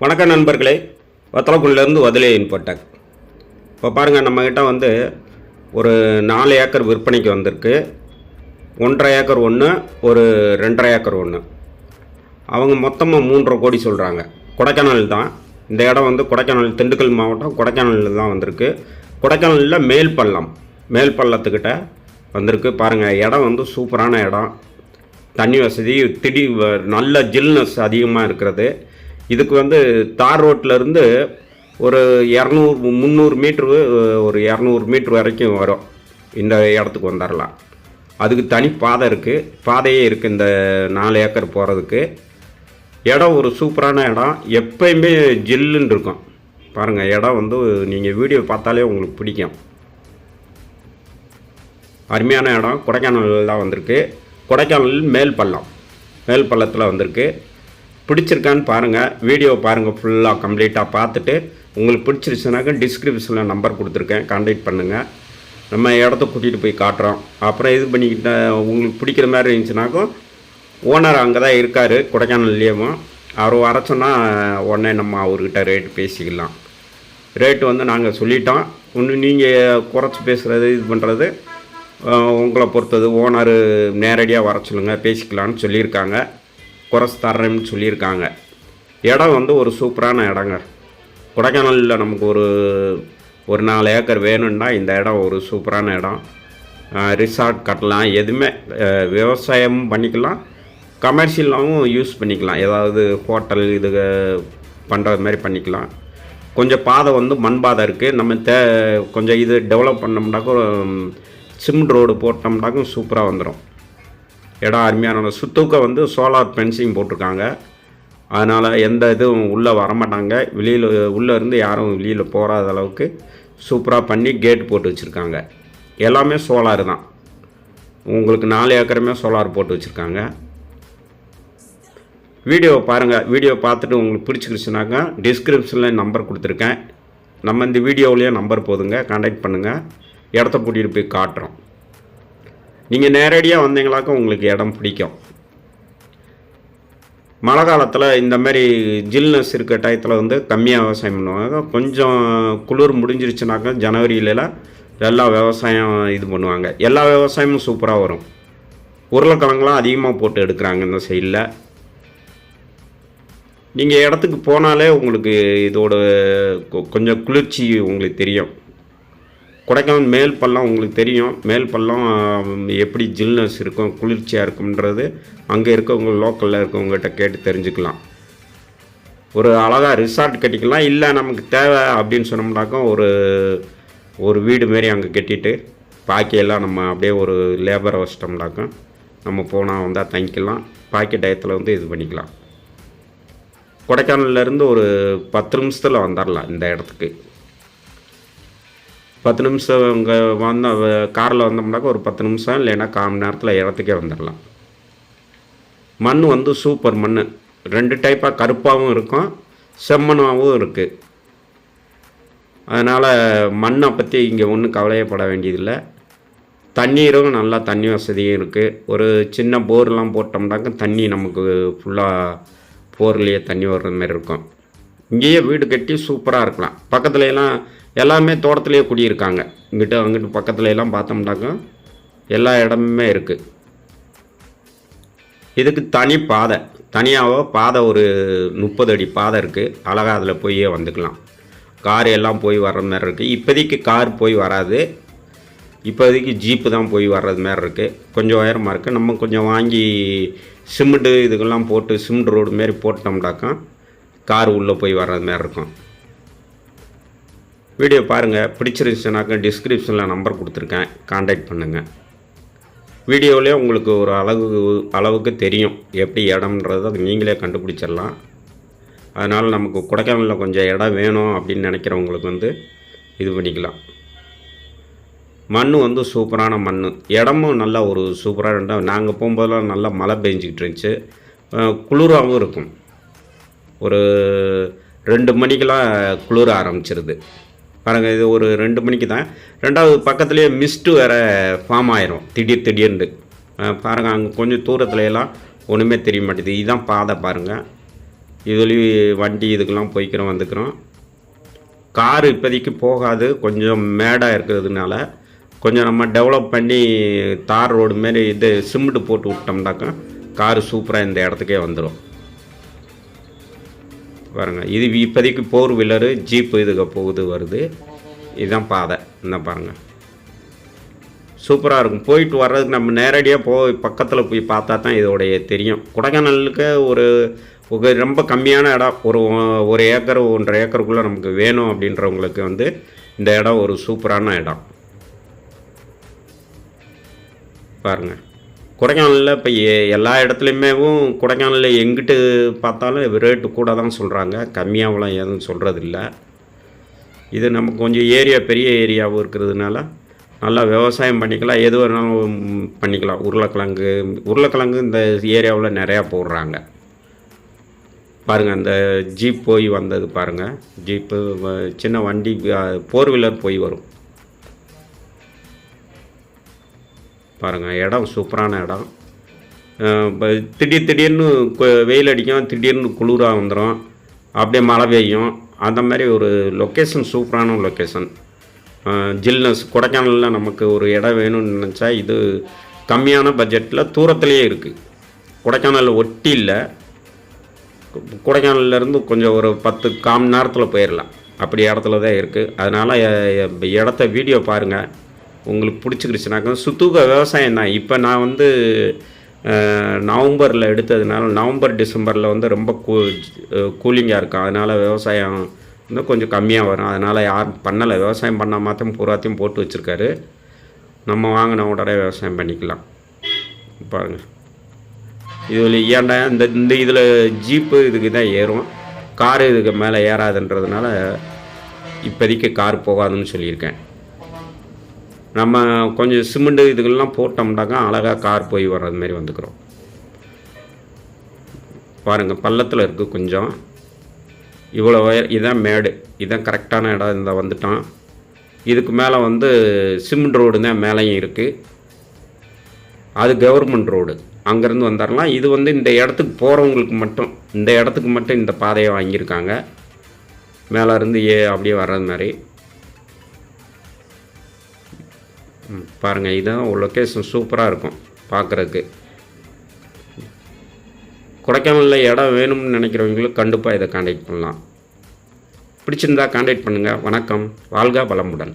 வணக்கம் நண்பர்களே. வத்தலக்குண்டிலேருந்து வதிலே இன்ஃபோடெக் இப்போ பாருங்கள் நம்மக்கிட்ட வந்து ஒரு நாலு ஏக்கர் விற்பனைக்கு வந்திருக்கு. ஒன்றரை ஏக்கர் ஒன்று ஒரு ரெண்டரை ஏக்கர் ஒன்று அவங்க மொத்தமாக மூன்றரை கோடி சொல்கிறாங்க கொடைக்கானல் தான். இந்த இடம் வந்து கொடைக்கானல் திண்டுக்கல் மாவட்டம் கொடைக்கானலில் தான் வந்திருக்கு. கொடைக்கானலில் மேல் பள்ளம் மேல் பள்ளத்துக்கிட்ட வந்திருக்கு. பாருங்கள் இடம் வந்து சூப்பரான இடம். தண்ணி வசதி திடீர் நல்ல ஜில்னஸ் அதிகமாக இருக்கிறது. இதுக்கு வந்து தார் ரோட்லேருந்து ஒரு இரநூறு முந்நூறு மீட்ரு ஒரு இரநூறு மீட்ரு வரைக்கும் வரும். இந்த இடத்துக்கு வந்துடலாம் அதுக்கு தனி பாதை இருக்குது பாதையே இருக்குது இந்த நாலு ஏக்கர் போகிறதுக்கு இடம் ஒரு சூப்பரான இடம். எப்பயுமே ஜில்லுன்னு இருக்கும். பாருங்கள் இடம் வந்து நீங்கள் வீடியோ பார்த்தாலே உங்களுக்கு பிடிக்கும். அருமையான இடம். கொடைக்கானல் தான் வந்திருக்கு. கொடைக்கானல் மேல் பள்ளம் மேல் பள்ளத்தில் வந்திருக்கு. பிடிச்சிருக்கான்னு பாருங்கள் வீடியோ பாருங்கள் ஃபுல்லாக கம்ப்ளீட்டாக பார்த்துட்டு உங்களுக்கு பிடிச்சிருச்சுனாக்கா டிஸ்கிரிப்ஷனில் நம்பர் கொடுத்துருக்கேன். கான்டாக்ட் பண்ணுங்கள் நம்ம இடத்த கூட்டிகிட்டு போய் காட்டுறோம். அப்புறம் இது பண்ணிக்கிட்ட உங்களுக்கு பிடிக்கிற மாதிரி இருந்துச்சுனாக்கும் ஓனர் அங்கே தான் இருக்கார் கொடைக்கானல்லேயும். அவர் வர சொன்னால் உடனே நம்ம அவர்கிட்ட ரேட்டு பேசிக்கலாம். ரேட்டு வந்து நாங்கள் சொல்லிட்டோம். ஒன்று நீங்கள் குறைச்சி பேசுகிறது இது பண்ணுறது உங்களை பொறுத்தது ஓனர் நேரடியாக வர சொல்லுங்கள் பேசிக்கலான்னு சொல்லியிருக்காங்க. குறைச்சி தர்றேன்னு சொல்லியிருக்காங்க. இடம் வந்து ஒரு சூப்பரான இடங்க. கொடைக்கானலில் நமக்கு ஒரு ஒரு நாலு ஏக்கர் வேணும்னா இந்த இடம் ஒரு சூப்பரான இடம். ரிசார்ட் கட்டலாம். எதுவுமே விவசாயமும் பண்ணிக்கலாம். கமர்ஷியலாகவும் யூஸ் பண்ணிக்கலாம். ஏதாவது ஹோட்டல் இது பண்ணுறது மாதிரி பண்ணிக்கலாம். கொஞ்சம் பாதை வந்து மண் பாதை இருக்குது நம்ம தே கொஞ்சம் இது டெவலப் பண்ணோம்னாக்கும் சிமெண்ட் ரோடு போட்டோம்னாக்கும் சூப்பராக வந்துடும் இடம் அருமையான சுத்தூக்க வந்து சோலார் ஃபென்சிங் போட்டிருக்காங்க. அதனால் எந்த இதுவும் உள்ளே வரமாட்டாங்க. வெளியில் உள்ளே இருந்து யாரும் வெளியில் போகாத அளவுக்கு சூப்பராக பண்ணி கேட் போட்டு வச்சுருக்காங்க. எல்லாமே சோலார் தான். உங்களுக்கு நாலு ஏக்கருமே சோலார் போட்டு வச்சுருக்காங்க. வீடியோ பாருங்கள் வீடியோ பார்த்துட்டு உங்களுக்கு பிடிச்சிருச்சுனாக்கா டிஸ்கிரிப்ஷனில் நம்பர் கொடுத்துருக்கேன். நம்ம இந்த வீடியோவிலேயே நம்பர் போதுங்க. கான்டாக்ட் பண்ணுங்கள் இடத்த கூட்டிகிட்டு போய் காட்டுறோம். நீங்கள் நேரடியாக வந்தீங்களாக்கும் உங்களுக்கு இடம் பிடிக்கும். மழை காலத்தில் இந்த மாதிரி ஜில்னஸ் இருக்க டயத்தில் வந்து கம்மியாக விவசாயம் பண்ணுவாங்க. கொஞ்சம் குளிர் முடிஞ்சிருச்சுனாக்கா ஜனவரியிலலாம் எல்லா விவசாயம் இது பண்ணுவாங்க. எல்லா விவசாயமும் சூப்பராக வரும். உருளைக்கிழங்குலாம் அதிகமாக போட்டு எடுக்கிறாங்க இந்த சைடில். நீங்கள் இடத்துக்கு போனாலே உங்களுக்கு இதோட கொஞ்சம் குளிர்ச்சி உங்களுக்கு தெரியும். கொடைக்கானல் மேல் பள்ளம் உங்களுக்கு தெரியும். மேல் பள்ளம் எப்படி ஜில்னஸ் இருக்கும் குளிர்ச்சியாக இருக்கும்ன்றது அங்கே இருக்கவங்க லோக்கலில் இருக்கவங்ககிட்ட கேட்டு தெரிஞ்சுக்கலாம். ஒரு அழகாக ரிசார்ட் கட்டிக்கலாம். இல்லை நமக்கு தேவை அப்படின்னு சொன்னோம்னாக்கா ஒரு ஒரு வீடு மாரி அங்கே கட்டிட்டு பாக்கியெல்லாம் நம்ம அப்படியே ஒரு லேபரை வச்சிட்டோம்னாக்கா நம்ம போனால் வந்தால் தங்கிக்கலாம். பாக்கி டயத்தில் வந்து இது பண்ணிக்கலாம். கொடைக்கானல்ல இருந்து ஒரு பத்து நிமிஷத்தில் வந்துடலாம் இந்த இடத்துக்கு. பத்து நிமிஷம் இங்கே வந்த காரில் வந்தோம்னாக்கா ஒரு பத்து நிமிஷம் இல்லைன்னா கால் மணி நேரத்தில் இடத்துக்கே வந்துடலாம் மண் வந்து சூப்பர் மண் ரெண்டு டைப்பாக கருப்பாகவும் இருக்கும் செம்மண்ணாகவும் இருக்குது அதனால் மண்ணை பற்றி இங்கே ஒன்றும் கவலையப்பட வேண்டியதில்லை. தண்ணீரும் நல்லா தண்ணி வசதியும் இருக்குது ஒரு சின்ன போர்லாம் போட்டோம்னாக்க தண்ணி நமக்கு ஃபுல்லாக போர்லேயே தண்ணி வர்ற மாதிரி இருக்கும். இங்கேயே வீடு கட்டி சூப்பராக இருக்கலாம். பக்கத்துலலாம் எல்லாமே தோட்டத்திலேயே குடியிருக்காங்க. இங்கிட்ட அங்கிட்டு பக்கத்துல எல்லாம் பார்த்தோம்னாக்கா எல்லா இடமுமே இருக்குது இதுக்கு தனி பாதை. தனியாகவோ பாதை ஒரு முப்பது அடி பாதை இருக்குது அழகாக அதில் போயே வந்துக்கலாம். கார் எல்லாம் போய் வர்ற மாதிரி இருக்குது இப்போதைக்கு கார் போய் வராது. இப்போதைக்கு ஜீப்பு தான் போய் வர்றது மாதிரி இருக்குது கொஞ்சம் உயரமாக இருக்குது நம்ம கொஞ்சம் வாங்கி சிமெண்ட்டு இதுக்கெல்லாம் போட்டு சிமெண்ட் ரோடு மாரி போட்டோம்னாக்கா கார் உள்ளே போய் வர்றது மாதிரி இருக்கும். வீடியோ பாருங்கள் பிடிச்சிருந்துச்சுனாக்கா டிஸ்கிரிப்ஷனில் நம்பர் கொடுத்துருக்கேன். காண்டாக்ட் பண்ணுங்கள் வீடியோவிலே உங்களுக்கு ஒரு அளவு அளவுக்கு தெரியும். எப்படி இடம்ன்றதை அது நீங்களே கண்டுபிடிச்சிடலாம். அதனால் நமக்கு கொடைக்கானலில் கொஞ்சம் இடம் வேணும் அப்படின்னு நினைக்கிறவங்களுக்கு வந்து இது பண்ணிக்கலாம். மண் வந்து சூப்பரான மண் இடமும் நல்லா ஒரு சூப்பராக இருந்தால் நாங்கள் போகும்போதெல்லாம் நல்லா மழை பெஞ்சிக்கிட்டு இருந்துச்சு. குளிராகவும் இருக்கும். ஒரு ரெண்டு மணிக்கெல்லாம் குளிர ஆரம்பிச்சிருது. பாருங்கள் இது ஒரு ரெண்டு மணிக்கு தான். ரெண்டாவது பக்கத்துலேயே மிஸ்ட்டு வேறு ஃபார்ம் ஆயிரும். திடீர் திடீர்னு. பாருங்கள் அங்கே கொஞ்சம் தூரத்துல எல்லாம் ஒன்றுமே தெரிய மாட்டேது. இதுதான் பாதை பாருங்கள் இதுலேயும் வண்டி இதுக்கெல்லாம் போய்க்கிறோம் வந்துக்கிறோம். கார் இப்போதைக்கு போகாது. கொஞ்சம் மேடாக இருக்கிறதுனால கொஞ்சம் நம்ம டெவலப் பண்ணி தார் ரோடு மாரி இது சிமெண்ட் போட்டு விட்டோம்னாக்கா காரு சூப்பராக இந்த இடத்துக்கே வந்துடும் பாருங்க. இது இப்போதைக்கு ஃபோர் வீலரு ஜீப்பு இதுக்கு போகுது வருது. இதுதான் பாதை. இந்த பாருங்கள் சூப்பராக இருக்கும். போயிட்டு வர்றதுக்கு நம்ம நேரடியாக போய் பக்கத்தில் போய் பார்த்தா தான் இதோடைய தெரியும். கொடைக்கானலுக்கு ஒரு ஒரு ரொம்ப கம்மியான இடம். ஒரு ஒரு ஏக்கர் ஒன்றரை ஏக்கருக்குள்ளே நமக்கு வேணும் அப்படின்றவங்களுக்கு வந்து இந்த இடம் ஒரு சூப்பரான இடம். பாருங்கள் கொடைக்கானலில் இப்போ எல்லா இடத்துலையுமேவும் கொடைக்கானலில் எங்கிட்டு பார்த்தாலும் ரேட்டு கூட தான் சொல்கிறாங்க கம்மியாகலாம் எதுவும் சொல்கிறதில்ல இது நமக்கு கொஞ்சம் ஏரியா பெரிய ஏரியாவும் இருக்கிறதுனால நல்லா விவசாயம் பண்ணிக்கலாம். எது வேணாலும் பண்ணிக்கலாம். உருளைக்கிழங்கு உருளைக்கிழங்கு இந்த ஏரியாவில் நிறையா போடுறாங்க. பாருங்கள் அந்த ஜீப் போய் வந்தது பாருங்கள் ஜீப்பு வ- சின்ன வண்டி ஃபோர் வீலர் போய் வரும். பாருங்கள் இடம் சூப்பரான இடம். திடீர் திடீர்னு வெயில் அடிக்கும் திடீர்னு குளிராக வந்துடும் அப்படியே மழை பெய்யும். அந்த மாதிரி ஒரு லொக்கேஷன் சூப்பரான லொக்கேஷன் ஜில்னஸ் கொடைக்கானலில் நமக்கு ஒரு இடம் வேணும்னு நினச்சா இது கம்மியான பட்ஜெட்டில் தூரத்துலேயே இருக்குது கொடைக்கானல் ஒட்டி இல்லை. கொடைக்கானல்ல இருந்து கொஞ்சம் ஒரு பத்து காம் நேரத்தில் போயிடலாம் அப்படி இடத்துல தான் இருக்குது அதனால் இடத்த வீடியோ பாருங்கள் உங்களுக்கு பிடிச்சிக்கிடுச்சுனாக்கா சுத்துக விவசாயம் தான். இப்போ நான் வந்து நவம்பரில் எடுத்ததுனால நவம்பர் டிசம்பரில் வந்து ரொம்ப கூ கூலிங்காக இருக்கும். அதனால் விவசாயம் வந்து கொஞ்சம் கம்மியாக வரும். அதனால் யாரும் பண்ணலை. விவசாயம் பண்ணால் மாத்திரம் பூராத்தையும் போட்டு வச்சுருக்காரு. நம்ம வாங்கின உடனே விவசாயம் பண்ணிக்கலாம். பாருங்கள் இதில் ஏன்டா இந்த இந்த இதில் ஜீப்பு இதுக்கு தான் ஏறும். காரு இதுக்கு மேலே ஏறாதுன்றதுனால இப்போதைக்கு கார் போகாதுன்னு சொல்லியிருக்கேன். நம்ம கொஞ்சம் சிமெண்ட்டு இதுகள்லாம் போட்டோம்னாக்கா அழகாக கார் போய் வர்றது மாதிரி வந்துக்கிறோம். பாருங்கள் பள்ளத்தில் இருக்குது கொஞ்சம். இவ்வளோ இதான் மேடு. இதான் கரெக்டான இடம். இந்த வந்துட்டோம் இதுக்கு மேலே வந்து சிமெண்ட் ரோடு தான் மேலேயும் இருக்குது அது கவர்மெண்ட் ரோடு. அங்கேருந்து வந்துடலாம் இது வந்து இந்த இடத்துக்கு போகிறவங்களுக்கு மட்டும் இந்த இடத்துக்கு மட்டும் இந்த பாதையை வாங்கியிருக்காங்க. மேலே இருந்து ஏ அப்படியே வர்றது மாதிரி. ம், இதுதான் லொக்கேஷன் சூப்பராக இருக்கும் பார்க்குறதுக்கு. கொடைக்கானலில் இடம் வேணும்னு நினைக்கிறவங்களுக்கு கண்டிப்பாக இதை காண்டாக்ட் பண்ணலாம். பிடிச்சிருந்தா காண்டாக்ட் பண்ணுங்கள் வணக்கம். வாழ்க வளமுடன்.